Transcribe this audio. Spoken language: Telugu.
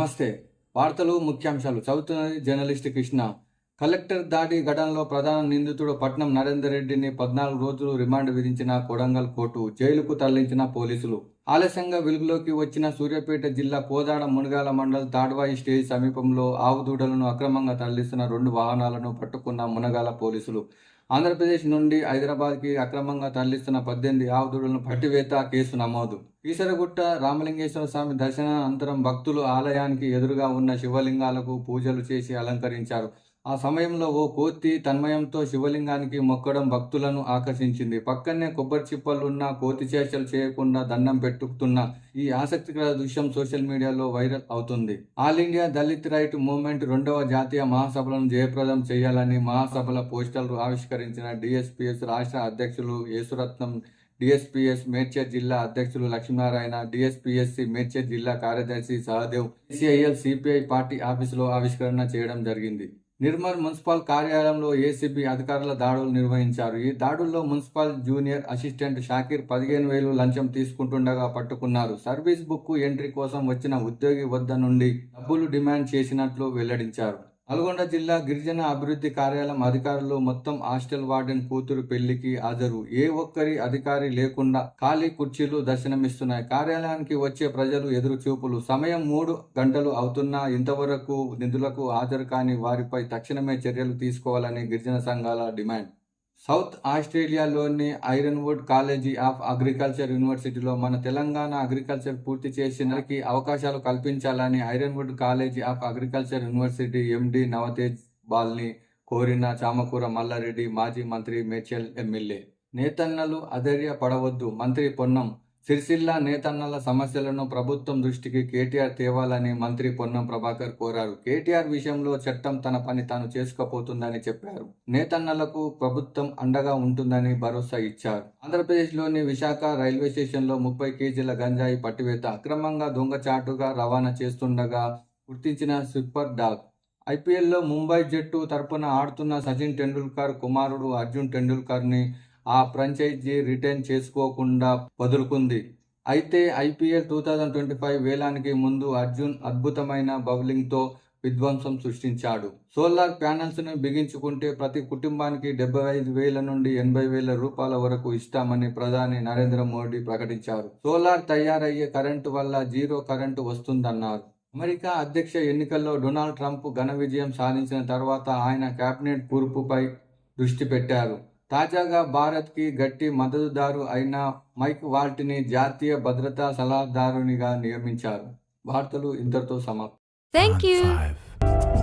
నమస్తే. వార్తలు ముఖ్యాంశాలు. చదువుతున్నది జర్నలిస్ట్ కృష్ణ. కలెక్టర్ దాడి ఘటనలో ప్రధాన నిందితుడు పట్నం నరేందర్ రెడ్డిని పద్నాలుగు రోజులు రిమాండ్ విధించిన కొడంగల్ కోర్టు జైలుకు తరలించిన పోలీసులు. ఆలస్యంగా వెలుగులోకి వచ్చిన సూర్యాపేట జిల్లా కోదాడ మునగాల మండల్ తాడ్వాయి స్టేజ్ సమీపంలో ఆవు దూడలను అక్రమంగా తరలిస్తున్న రెండు వాహనాలను పట్టుకున్న మునగాల పోలీసులు. ఆంధ్రప్రదేశ్ నుండి హైదరాబాద్కి అక్రమంగా తరలిస్తున్న పద్దెనిమిది ఆవుదూడలను పట్టివేత కేసు నమోదు. ఈశ్వరగుట్ట రామలింగేశ్వర స్వామి దర్శన అనంతరం భక్తులు ఆలయానికి ఎదురుగా ఉన్న శివలింగాలకు పూజలు చేసి అలంకరించారు. ఆ సమయంలో ఓ కోతి తన్మయంతో శివలింగానికి మొక్కడం భక్తులను ఆకర్షించింది. పక్కనే కొబ్బరి చిప్పలున్న కోతి చేష్టలు చేయకుండా దండం పెట్టుకుతున్న ఈ ఆసక్తికర దృశ్యం సోషల్ మీడియాలో వైరల్ అవుతుంది. All India Dalit right movement రెండవ జాతీయ మహాసభలను జయప్రదం చేయాలని మహాసభల పోస్టర్లు ఆవిష్కరించిన డిఎస్పిఎస్ రాష్ట్ర అధ్యక్షులు యేసురత్నం డిఎస్పిఎస్ మేడ్చల్ జిల్లా అధ్యక్షులు లక్ష్మీనారాయణ డిఎస్పీఎస్సి మేడ్చల్ జిల్లా కార్యదర్శి సహదేవ్ సిఐఎల్ సిపిఐ పార్టీ ఆఫీసులో ఆవిష్కరణ చేయడం జరిగింది. నిర్మల్ మున్సిపల్ కార్యాలయంలో ఏసీబీ అధికారుల దాడులు నిర్వహించారు. ఈ దాడుల్లో మున్సిపల్ జూనియర్ అసిస్టెంట్ షాకీర్ పదిహేను వేలు లంచం తీసుకుంటుండగా పట్టుకున్నారు. సర్వీస్ బుక్ ఎంట్రీ కోసం వచ్చిన ఉద్యోగి వద్ద నుండి డబ్బులు డిమాండ్ చేసినట్లు వెల్లడించారు. నల్గొండ జిల్లా గిరిజన అభివృద్ధి కార్యాలయం అధికారులు మొత్తం హాస్టల్ వార్డెన్ కూతురు పెళ్ళికి హాజరు. ఏ ఒక్కరి అధికారి లేకుండా ఖాళీ కుర్చీలు దర్శనమిస్తున్నాయి. కార్యాలయానికి వచ్చే ప్రజలు ఎదురు చూపులు సమయం మూడు గంటలు అవుతున్నా ఇంతవరకు నిధులకు హాజరు కాని వారిపై తక్షణమే చర్యలు తీసుకోవాలని గిరిజన సంఘాల డిమాండ్. సౌత్ ఆస్ట్రేలియాలోని ఐరన్వుడ్ కాలేజీ ఆఫ్ అగ్రికల్చర్ యూనివర్సిటీలో మన తెలంగాణ అగ్రికల్చర్ పూర్తి చేసినకి అవకాశాలు కల్పించాలని Ironwood college of agriculture university MD Navtej బాల్ని కోరిన చామకూర మల్లారెడ్డి మాజీ మంత్రి మేచల్ ఎమ్మెల్యే. నేతన్నలు అధైర్య పడవద్దు మంత్రి పొన్నం సిరిసిల్ల నేతన్నల సమస్యలను ప్రభుత్వం దృష్టికి కేటీఆర్ తేవాలని మంత్రి పొన్నం ప్రభాకర్ కోరారు. కేటీఆర్ విషయంలో చట్టం తన పని తాను చేసుకోపోతుందని చెప్పారు. నేతన్నలకు ప్రభుత్వం అండగా ఉంటుందని భరోసా ఇచ్చారు. ఆంధ్రప్రదేశ్లోని విశాఖ రైల్వే స్టేషన్లో ముప్పై కేజీల గంజాయి పట్టివేత అక్రమంగా దొంగచాటుగా రవాణా చేస్తుండగా గుర్తించిన సూపర్ డాగ్. ఐపీఎల్లో ముంబై జట్టు తరపున ఆడుతున్న సచిన్ టెండూల్కర్ కుమారుడు అర్జున్ టెండూల్కర్ని ఆ ఫ్రాంచైజీ రిటైన్ చేసుకోకుండా వదులుకుంది. అయితే IPL two thousand twenty five వేలానికి ముందు అర్జున్ అద్భుతమైన బౌలింగ్తో విధ్వంసం సృష్టించాడు. సోలార్ ప్యానెల్స్ను బిగించుకుంటే ప్రతి కుటుంబానికి డెబ్బై ఐదు వేల నుండి ఎనభై వేల రూపాయల వరకు ఇస్తామని ప్రధాని నరేంద్ర మోడీ ప్రకటించారు. సోలార్ తయారయ్యే కరెంటు వల్ల జీరో కరెంటు వస్తుందన్నారు. అమెరికా అధ్యక్ష ఎన్నికల్లో డొనాల్డ్ ట్రంప్ ఘన విజయం సాధించిన తర్వాత ఆయన కేబినెట్ కూర్పుపై దృష్టి పెట్టారు. తాజాగా భారత్కి గట్టి మద్దతుదారు అయిన మైక్ వాల్ట్ని జాతీయ భద్రతా సలహాదారునిగా నియమించారు. వార్తలు ఇంతటితో సమాప్తం. Thank you. Five,